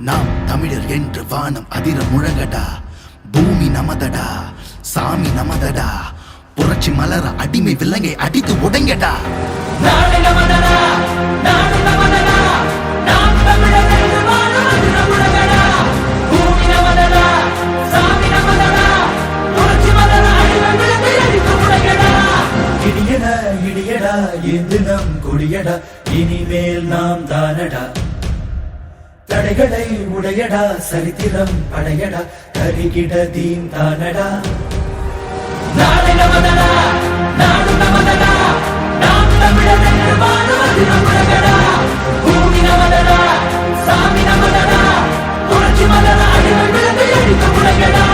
நாம் தமிழர் என்று வானம் அதிர முழங்கடா. பூமி நமதடா. சாமி நமதடா. புரட்சி மலர அடிமை விலங்கை அடித்து உடைங்கடா. நாடு நமதடா. நாடு நமதடா. நாம் தமிழர் என்று வாழும் நம்முடகடா பூமி நமதடா. சாமி நமதடா. புரட்சி மலர அடிமை விழுந்து எரித்து முடங்கடா இடியடா இடியடா இது நம் கொடியடா. இனிமேல் நாம் தானடா. தடைகளை உடையடா சரித்திரம் படையடா கருகிட தீம் தானடா. நாடு நமதடா நாடு நமதடா நாம் தமிழர் என்று வாழும் நம்முடகடா பூமி நமதடா சாமி நமதடா புரட்சி மலர அடிமை விழுந்து எரித்து முடங்கடா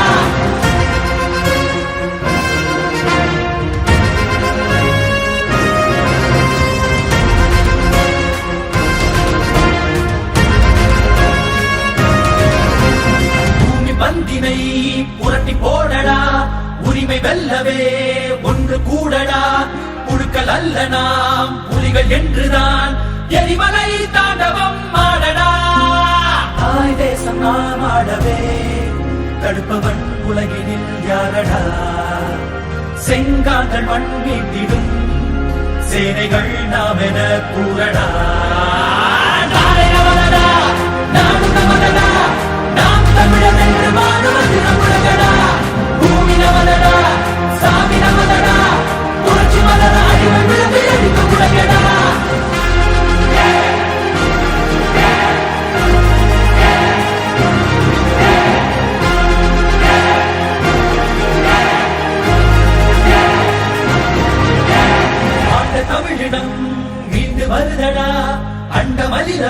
நாம் புலிகள் என்றுதான் எரிமலை தாண்டவம் ஆடடா. தாய் தேசம் நாம் ஆடவே தடுப்பவன் உலகினில் யாரடா? செங்காந்தன் மண் மீட்டிடும் சேனைகள் நாம் என கூறடா. நாளை நமதடா, நாம் தமிழர் என்று வாழுவது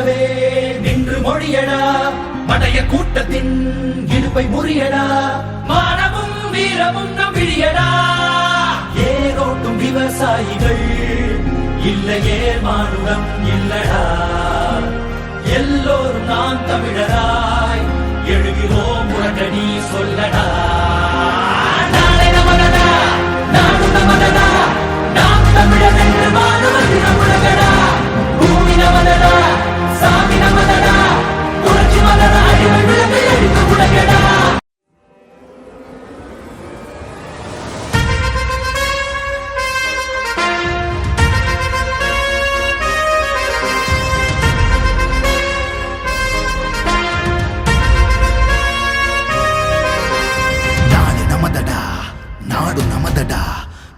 மலிரவே நின்று மொழியடா. மடைய கூட்டத்தின் இடுப்பை முறியடா. மானமும் வீரமும் நம் விழியடா. ஏரோட்டும் விவசாயிகள் இல்லையே மானுடம் இல்லடா. எல்லோரும் நான் தமிழராய் எழுகிறோம் உடனடி சொல்லடா. நாளை நமதடா, நானும் நமதடா,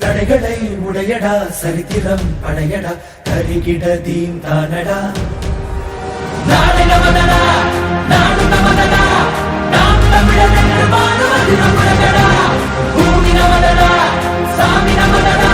தடைகளை உடையடா சரித்திரம் படையடா கருகிட தீம் தானடா நாடு நமதடா, நாடு நமதடா, நாம் தமிழர் என்று வாழுவது நம்முடையடா. பூமி நமதடா, சாமி நமதடா,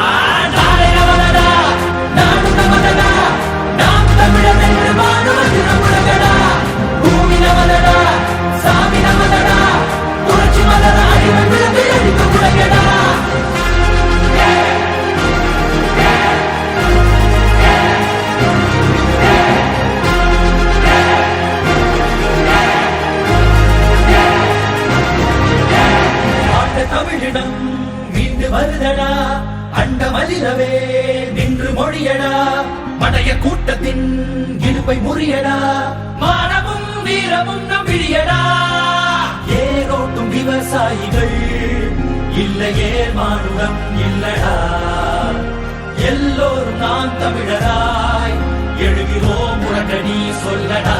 கூட்டத்தின் இடுப்பை முறியடா. மானமும் வீரமும் நம் விழியடா ஏரோட்டும் விவசாயிகள் இல்லையே மானுடம் இல்லடா. எல்லோரும் நான் தமிழராய் எழுகிறோம் உடனடி சொல்லடா.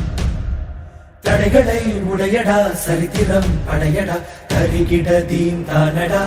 தடைகளை உடையடா சரித்திரம் படையடா தருகிட தீம் தானடா.